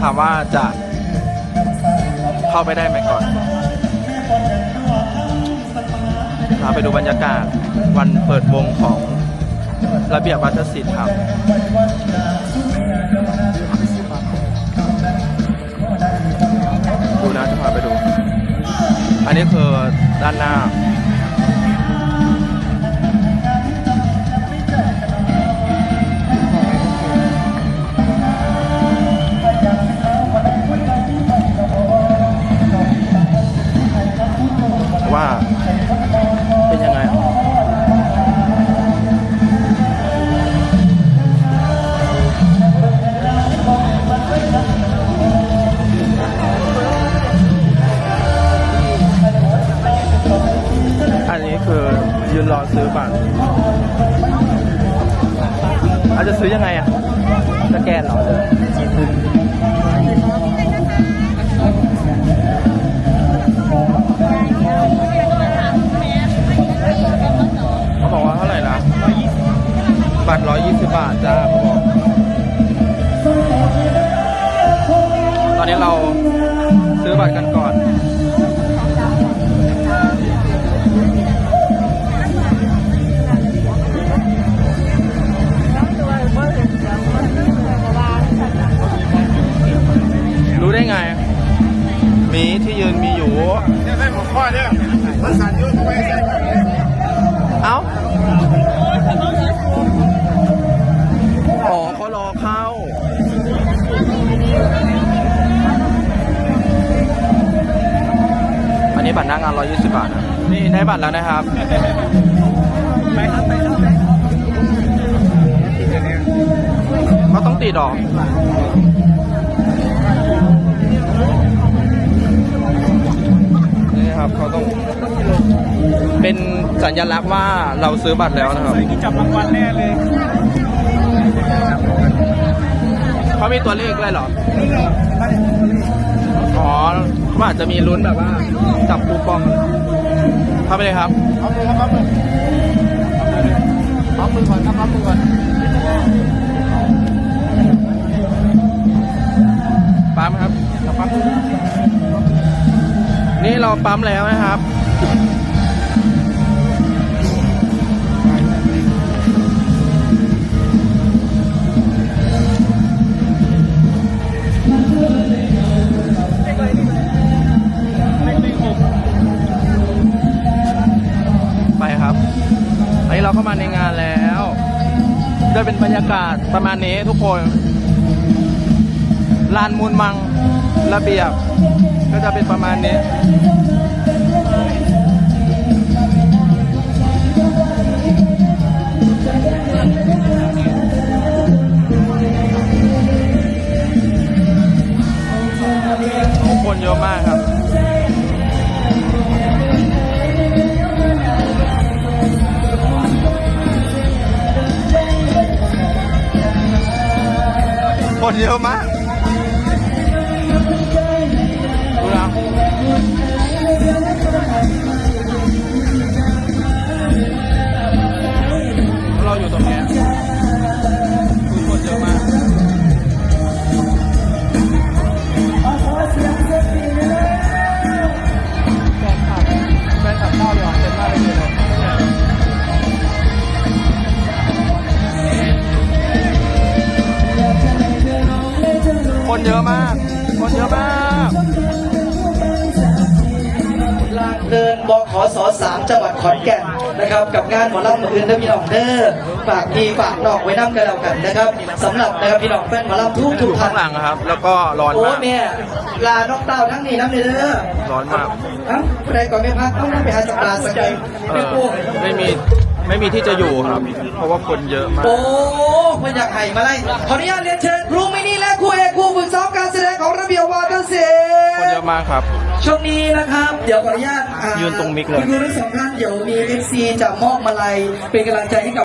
ถามว่าจะเข้าไปได้ไหมก่อนพาไปดูบรรยากาศวันเปิดวงของระเบียบวัฒนศิลป์ครับดูนะจะพาไปดู อันนี้คือด้านหน้า เป็นยังไงอันนี้คือยืนรอซื้อบัตรอาจจะซื้อยังไงอะสแกนเหรอ นนี้เราซื้อบัตรกันก่อนรู้ได้ไง มีที่ยืนมีอยู่เนี่ยให้ผมข้อเนี่ยมันสั่นอยุ่งไปใส่เอ้า นนี้บัตรหน้างาน 120 บาทนะนี่ได้บัตรแล้วนะครับ ไปครับไปครับเขาต้องติดดอกนี่ครับเขาต้อง เป็นสัญลักษณ์ว่าเราซื้อบัตรแล้วนะครับใส่ที่จับรางวัลแน่เลยเขามีตัวเลขด้วยเหรออ๋อ ว่าอาจจะมีลุ้นแบบว่าจับปูปองเข้าไปเลยครับเอาเลยครับเอาเลยพับมือก่อนครับพับมือก่อนปั๊มครับปั๊มนี่เราปั๊มแล้วนะครับ นี้เราเข้ามาในงานแล้ว จะเป็นบรรยากาศประมาณนี้ทุกคนลานมูลมังระเบียบ ก็จะเป็นประมาณนี้คนเยอะมากครับ คนเคนเยอะมาก คนเยอะมากลานเดินบขสสามจังหวัดขอนแก่นนะครับ กับงานหมอลำมืออื่นและพี่น้องเด้อฝากพี่ฝากน้องไว้น้ำกันแล้วกันนะครับสำหรับนะครับพี่น้องแฟนหมอลำทุกอทุยู่กข้าท่านงหลังอะครับ แล้วก็ร้อนโอ้มาก แม่ลานอกเต้าทั้งนี้น้ำเลยเด้อร้อนมากเอ้าใครก่อนไม่พักต้องไปหาสัปดาห์สักใจเอไม่อโอ้ไม่มี ไม่มีที่จะอยู่ครับ เพราะว่าคนเยอะมาก โอ้ไม่อยากไห่มาไล่ขออนุญาตเรียนเชิญครู มินี่และครูเอกครูฝึกซ้อมการแสดงของระเบียบวาทศิลคนเยป์อะมากครับ ช่วงนี้นะครับ เดี๋ยวขออนุญาตอ่ายืนตรงมิกเลย คุณครูทั้งสองท่านเดี๋ยวมีเอฟซีจะมอบมาลัยเป็นกำลังใจให้กับ